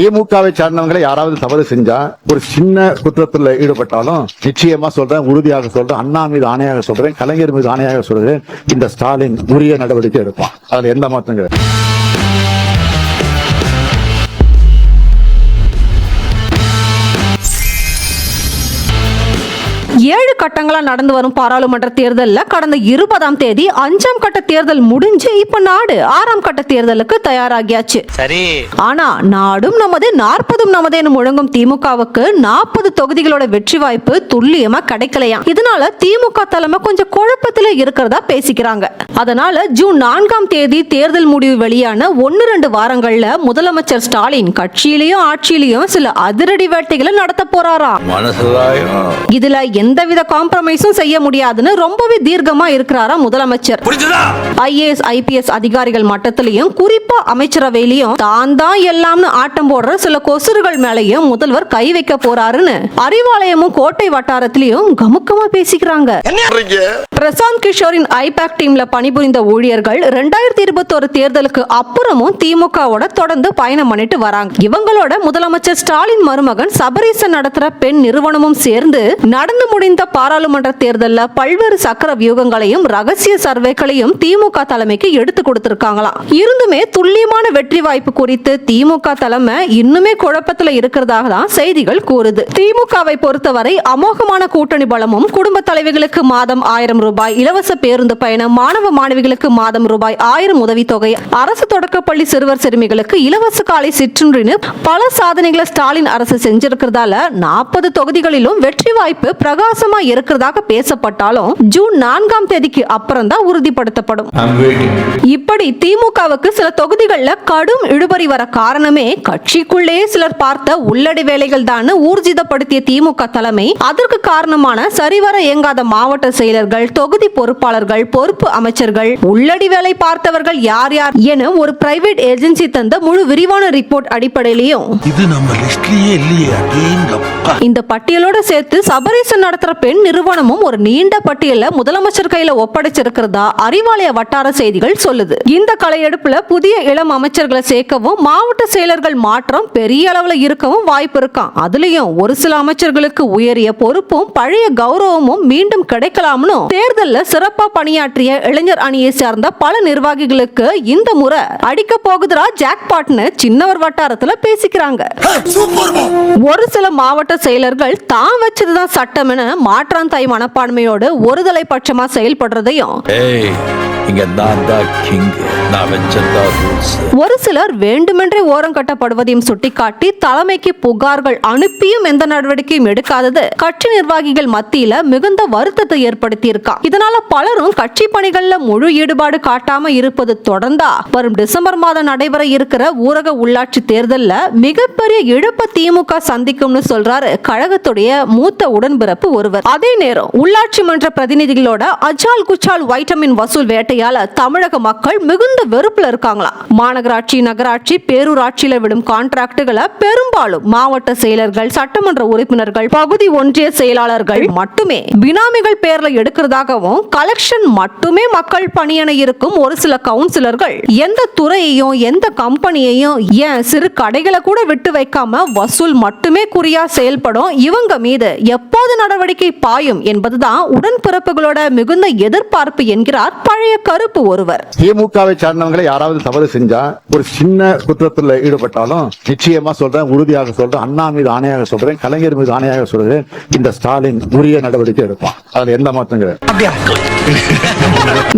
திமுகவை சார்ந்தவங்களை யாராவது தவறு செஞ்சா ஒரு சின்ன குற்றத்தில் ஈடுபட்டாலும் நிச்சயமா சொல்றேன் உறுதியாக சொல்றேன் அண்ணா மீது ஆணையாக சொல்றேன் கலைஞர் மீது ஆணையாக சொல்றேன் இந்த ஸ்டாலின் உரிய நடவடிக்கை எடுப்பான். அதுல எந்த மாற்றம் கிடையாது ஏழு கட்டங்களா நடந்து வரும் பாராளுமன்ற தேர்தல்ல கடந்த இருபதாம் தேதி அஞ்சாம் கட்ட தேர்தல் முடிஞ்சு இப்ப நாடு ஆறாம் கட்ட தேர்தலுக்கு தயாராகியாச்சு. சரி. ஆனா நாடும் நமது நாற்பதும் நமதேன்னு முழங்கும் திமுகவுக்கு நாற்பது தொகுதிகளோட வெற்றி வாய்ப்பு துல்லியமா கிடைக்கலையாம் இதனால திமுக தலைமை கொஞ்சம் குழப்பத்துல இருக்கிறதா பேசிக்கிறாங்க. அதனால ஜூன் நான்காம் தேதி தேர்தல் முடிவு வெளியான ஒன்னு ரெண்டு வாரங்கள்ல முதலமைச்சர் ஸ்டாலின் கட்சியிலயும் ஆட்சியிலயும் சில அதிரடி வேட்டைகளை நடத்த போறாராம். இதுல எந்தவித காம்ப்ரமைஸும் செய்ய முடியாதுன்னு ரொம்பவே தீர்க்கமா இருக்கிறாராம் முதலமைச்சர். ஐஏஎஸ் ஐபிஎஸ் அதிகாரிகள் மட்டத்திலையும் குறிப்பா அமைச்சரவையிலையும் தான் தான் எல்லாம்னு ஆட்டம் போடுற சில கொசுறுகள் மேலயும் முதல்வர் கை வைக்க போறாருன்னு அறிவாலயமும் கோட்டை வட்டாரத்திலையும் கமுக்கமா பேசிக்கிறாங்க. பிரசாந்த் கிஷோரின் ஐபேக் டீம்ல பணிபுரிந்த ஊழியர்கள் ரெண்டாயிரத்தி இருபத்தோரு தேர்தலுக்கு அப்புறமும் திமுகவோட தொடர்ந்து பயணம் பண்ணிட்டு வராங்க. இவங்களோட முதலமைச்சர் ஸ்டாலின் மருமகன் சபரீசன் நடத்துற பெண் நிறுவனமும் சேர்ந்து நடந்து முடிந்த பாராளுமன்ற தேர்தலில் பல்வேறு சக்கர வியூகங்களையும் ரகசிய சர்வேக்களையும் திமுக தலைமைக்கு எடுத்து கொடுத்திருக்காங்களாம். இருந்துமே துல்லியமான வெற்றி வாய்ப்பு குறித்து திமுக தலைமை இன்னுமே குழப்பத்துல இருக்கிறதாக தான் செய்திகள் கூறுது. திமுகவை பொறுத்தவரை அமோகமான கூட்டணி பலமும் குடும்ப தலைவிகளுக்கு மாதம் ஆயிரம் ரூபாய் இலவச பேருந்து பயணம் மாணவ மாணவிகளுக்கு மாதம் ரூபாய் ஆயிரம் உதவித்தொகை அரசு தொடக்கப்பள்ளி சிறுவர் சிறுமிகளுக்கு இலவச காலை சிற்றுண்டின்னு பல சாதனைகளை ஸ்டாலின் அரசு செஞ்சிருக்கிறதால நாற்பது தொகுதிகளிலும் வெற்றி வாய்ப்பு பிரகாசமா இருக்கிறதாக பேசப்பட்டாலும் ஜூன் நான்காம் தேதிக்கு அப்புறம் தான் உறுதிப்படுத்தப்படும் இப்படி திமுகவுக்கு சில தொகுதிகள்ல கடும் இழுபறி வர காரணமே கட்சிக்குள்ளே சிலர் பார்த்த உள்ளடி வேலைகள் தான் ஊர்ஜிதப்படுத்திய திமுக தலைமை அதற்கு காரணமான சரிவர இயங்காத மாவட்ட செயலர்கள் தொகுதி பொறுப்பாளர்கள் பொறுப்பு அமைச்சர்கள் உள்ளடி வேலை பார்த்தவர்கள் யார் யார் என ஒரு பிரைவேட் ஏஜென்சி தந்த முழு விரிவான ரிப்போர்ட் அடிப்படையிலையும். இந்த பட்டியலோட சேர்த்து சபரீசன் நடத்துற பெண் நிறுவனமும் ஒரு நீண்ட பட்டியல முதலமைச்சர் கையில ஒப்படைச்சிருக்கிறதா அறிவாலய வட்டார செய்திகள் சொல்லுது. இந்த கலையெடுப்புல புதிய இளம் அமைச்சர்களை சேர்க்கவும் மாவட்ட செயலர்கள் மாற்றம் பெரிய அளவுல இருக்கவும் வாய்ப்பு இருக்காம் அதுலயும் ஒரு சில அமைச்சர்களுக்கு உயரிய பொறுப்பும் பழைய கௌரவமும் மீண்டும் கிடைக்கலாம்னு தேர்தல்ல சிறப்பா பணியாற்றிய இளைஞர் அணியை சேர்ந்த பல நிர்வாகிகளுக்கு இந்த முறை அடிக்க போகுதுரா ஜாக்பாட்னு சின்னவர் வட்டாரத்துல பேசிக்கிறாங்க. ஒரு சில மாவட்ட செயலர்கள் தான் வச்சதுதான் சட்டம் என மாற்றாந்தாய் மனப்பான்மையோடு ஒருதலை பட்சமா செயல்படுறதையும் ஒரு சிலர் வேண்டுமென்றே ஓரம் கட்டப்படுவதையும் சுட்டிக்காட்டி தலைமைக்கு புகார்கள் அனுப்பியும் எந்த நடவடிக்கையும் எடுக்காதது. கட்சி நிர்வாகிகள் மத்தியில மிகுந்த வருத்தத்தை ஏற்படுத்தி இருக்கா இதனால பலரும் கட்சி பணிகள்ல முழு ஈடுபாடு காட்டாம இருப்பது தொடர்ந்தா வரும் டிசம்பர் மாதம் நடைபெற இருக்கிற ஊரக உள்ளாட்சி தேர்தல்ல மிகப்பெரிய இழப்ப திமுக சந்திக்கும்னு சொல்றாரு கழகத்துடைய மூத்த உடன்பிறப்பு ஒருவர். அதே நேரம் உள்ளாட்சி மன்ற பிரதிநிதிகளோட அஜால் குச்சால் வைட்டமின் வசூல் வேட்டையால தமிழக மக்கள் மிகுந்த வெறுப்புல இருக்காங்களாம் மாநகராட்சி நகராட்சி பேரூராட்சியில விடும் கான்ட்ராக்டுகளை பெரும்பாலும் மாவட்ட செயலர்கள் சட்டமன்ற உறுப்பினர்கள் பகுதி ஒன்றிய செயலாளர்கள் மட்டுமே பினாமிகள் பேர்ல எடுக்கிறதாகவும் கலெக்ஷன் மட்டுமே மக்கள் பணியென இருக்கும் ஒரு சில கவுன்சிலர்கள் எந்த துறையையும் எந்த கம்பெனியையும் ஏன் சிறு கடைகளை கூட விட்டு வைக்காம வசூல் மட்டுமே குறியா செயல்படும் இவங்க மீது எப்போது நடவடிக்கை பாயும் என்பதுதான் உடன்பிறப்புகளோட மிகுந்த எதிர்பார்ப்பு என்கிறார் பழைய கருப்பு ஒருவர். திமுகவை சார்ந்தவங்களை யாராவது தவறு செஞ்சா ஒரு சின்ன குற்றத்துல ஈடுபட்டாலும் நிச்சயமா சொல்றேன் உறுதியாக சொல்றேன் அண்ணா மீது ஆணையாக சொல்றேன் கலைஞர் மீது ஆணையாக சொல்றேன் இந்த ஸ்டாலின் உரிய நடவடிக்கை எடுப்பான். அதுல எந்த மாற்றம்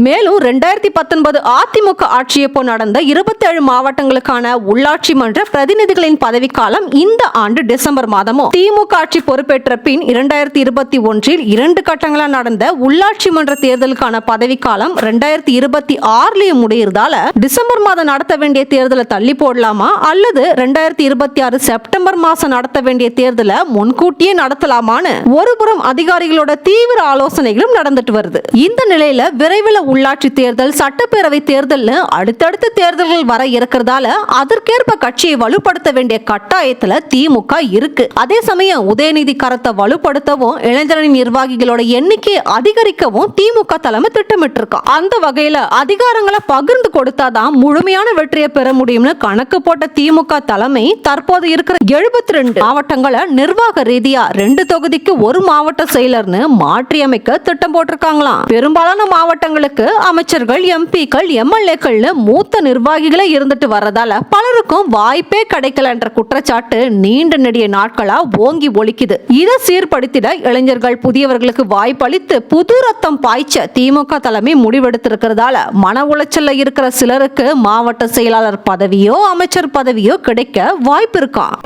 மேலும் ரெண்டாயிரத்தி பத்தொன்பது அதிமுக ஆட்சியப்போ நடந்த இருபத்தேழு மாவட்டங்களுக்கான உள்ளாட்சி மன்ற பிரதிநிதிகளின் பதவிக்காலம் இந்த ஆண்டு டிசம்பர் மாதமும் திமுக ஆட்சி பொறுப்பேற்ற பின் இரண்டாயிரத்தி இருபத்தி ஒன்றில் இரண்டு கட்டங்களாக நடந்த உள்ளாட்சி மன்ற தேர்தலுக்கான பதவிக்காலம் ரெண்டாயிரத்தி இருபத்தி ஆறுலயும் முடியறதால டிசம்பர் மாதம் நடத்த வேண்டிய தேர்தலை தள்ளி போடலாமா? அல்லது ரெண்டாயிரத்தி இருபத்தி ஆறு செப்டம்பர் மாசம் நடத்த வேண்டிய தேர்தலை முன்கூட்டியே நடத்தலாமான்னு ஒருபுறம் அதிகாரிகளோட தீவிர ஆலோசனைகளும் நடந்துட்டு வருது. இந்த நிலையில விரைவில் உள்ளாட்சி தேர்தல் சட்டப்பேரவை தேர்தல்னு அடுத்தடுத்த தேர்தல்கள் வர இருக்கிறதால அதற்கேற்ப கட்சியை வலுப்படுத்த வேண்டிய கட்டாயத்துல திமுக இருக்கு. அதே சமயம் உதயநிதி கரத்தை வலுப்படுத்தவும் இளைஞரணி நிர்வாகிகளோட எண்ணிக்கையை அதிகரிக்கவும் திமுக தலைமை திட்டமிட்டிருக்கோம் அந்த வகையில அதிகாரங்களை பகிர்ந்து கொடுத்தாதான் முழுமையான வெற்றியை பெற முடியும்னு கணக்கு போட்ட திமுக தலைமை தற்போது இருக்கிற எழுபத்தி ரெண்டு மாவட்டங்களை நிர்வாக ரீதியா ரெண்டு தொகுதிக்கு ஒரு மாவட்ட செயலர்னு மாற்றியமைக்க திட்டம் போட்டிருக்காங்களாம். பெரும்பாலான மாவட்டங்களுக்கு அமைச்சர்கள் எம்பிக்கள் எம்எல்ஏக்கள்னு மூத்த நிர்வாகிகளே இருந்துட்டு வர்றதால பலருக்கும் வாய்ப்பே கிடைக்கலன்ற குற்றச்சாட்டு நீண்ட நெடிய நாட்களா ஓங்கி ஒழிக்குது இதை சீர்படுத்திட இளைஞர்கள் புதியவர்களுக்கு வாய்ப்பளித்து புது ரத்தம் பாய்ச்ச திமுக தலைமை முடிவெடுத்திருக்கிறதால மன உளைச்சல்ல இருக்கிற சிலருக்கு மாவட்ட செயலாளர் பதவியோ அமைச்சர் பதவியோ கிடைக்க வாய்ப்பு இருக்காம்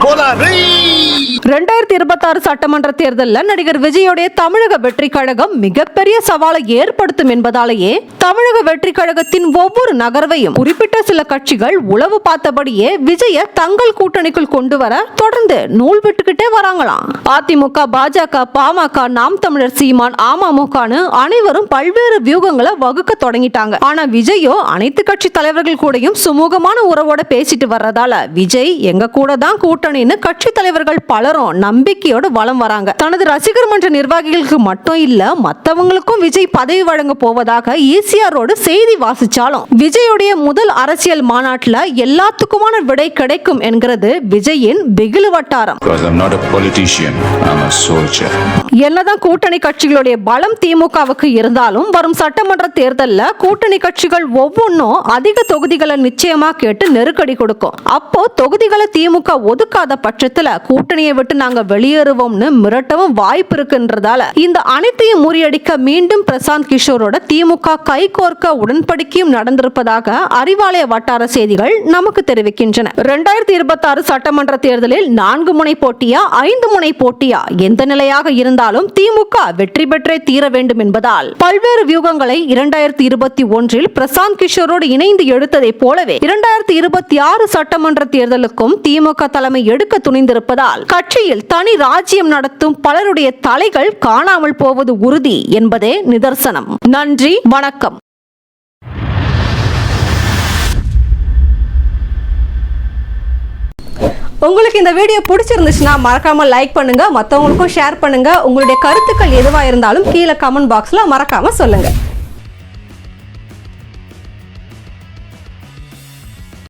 ரெண்டாயிரத்தி இருபத்தாறு சட்டமன்ற தேர்தலில் நடிகர் விஜயோடைய தமிழக வெற்றி கழகம் மிகப்பெரிய சவாலை ஏற்படுத்தும் என்பதாலேயே தமிழக வெற்றி கழகத்தின் ஒவ்வொரு நகர்வையும் குறிப்பிட்ட சில கட்சிகள் உளவு பார்த்தபடியே விஜய தங்கள் கூட்டணிக்குள் கொண்டு வர தொடர்ந்து நூல் விட்டுக்கிட்டே வராங்களாம். அதிமுக பாஜக பாமக நாம் தமிழர் சீமான் அமமுகனு அனைவரும் பல்வேறு வியூகங்களை வகுக்க தொடங்கிட்டாங்க. ஆனா விஜயோ அனைத்து கட்சி தலைவர்கள் கூடயும் சுமூகமான உறவோட பேசிட்டு வர்றதால விஜய் எங்க கூட தான் கூட்டணின்னு கட்சி தலைவர்கள் பலரும் நம்பிக்கையோட வலம் வராங்க. தனது ரசிகர் மன்ற நிர்வாகிகளுக்கு மட்டும் இல்ல மத்தவங்களுக்கும் விஜய் பதவி வழங்க போவதாக ஈசிஆரோடு செய்தி வாசிச்சாலும் விஜயுடைய முதல் அரசியல் மாநாட்டுல எல்லாத்துக்குமான விடை கிடைக்கும் என்கிறது விஜயின் பிகிலு வட்டாரம். Because என்னதான் கூட்டணி கட்சிகளுடைய பலம் திமுகவுக்கு இருந்தாலும் வரும் சட்டமன்ற தேர்தலில் கூட்டணி கட்சிகள் ஒவ்வொன்றும் அதிக தொகுதிகளை நிச்சயமா கேட்டு நெருக்கடி கொடுக்கும். அப்போ தொகுதிகளை திமுக ஒதுக்காத பட்சத்துல கூட்டணியை விட்டு நாங்க வெளியேறுவோம்னு மிரட்டவும் வாய்ப்பு இருக்குன்றதால இந்த அனைத்தையும் முறியடிக்க மீண்டும் பிரசாந்த் கிஷோரோட திமுக கைகோர்க்க உடன்படிக்கையும் நடந்திருப்பதாக அறிவாலய வட்டார செய்திகள் நமக்கு தெரிவிக்கின்றன. இரண்டாயிரத்தி இருபத்தி ஆறு சட்டமன்ற தேர்தலில் நான்கு முனை போட்டியா ஐந்து முனை போட்டியா எந்த நிலையாக இருந்தாலும் திமுக வெற்றி பெற்றே தீர வேண்டும் என்பதால் பல்வேறு வியூகங்களை இரண்டாயிரத்தி இருபத்தி ஒன்றில் பிரசாந்த் கிஷோரோடு இணைந்து எடுத்ததைப் போலவே இரண்டாயிரத்தி இருபத்தி ஆறு சட்டமன்ற தேர்தலுக்கும் திமுக தலைமை எடுக்க துணிந்திருப்பதால் கட்சியில் தனி ராஜ்யம் நடத்தும் பலருடைய தலைகள் காணாமல் போவது உறுதி என்பதே நிதர்சனம். நன்றி வணக்கம். உங்களுக்கு இந்த வீடியோ பிடிச்சிருந்துச்சுன்னா மறக்காம லைக் பண்ணுங்க மற்றவங்களுக்கும் ஷேர் பண்ணுங்க. உங்களுடைய கருத்துக்கள் எதுவாக இருந்தாலும் கீழே கமெண்ட் பாக்ஸில் மறக்காம சொல்லுங்கள்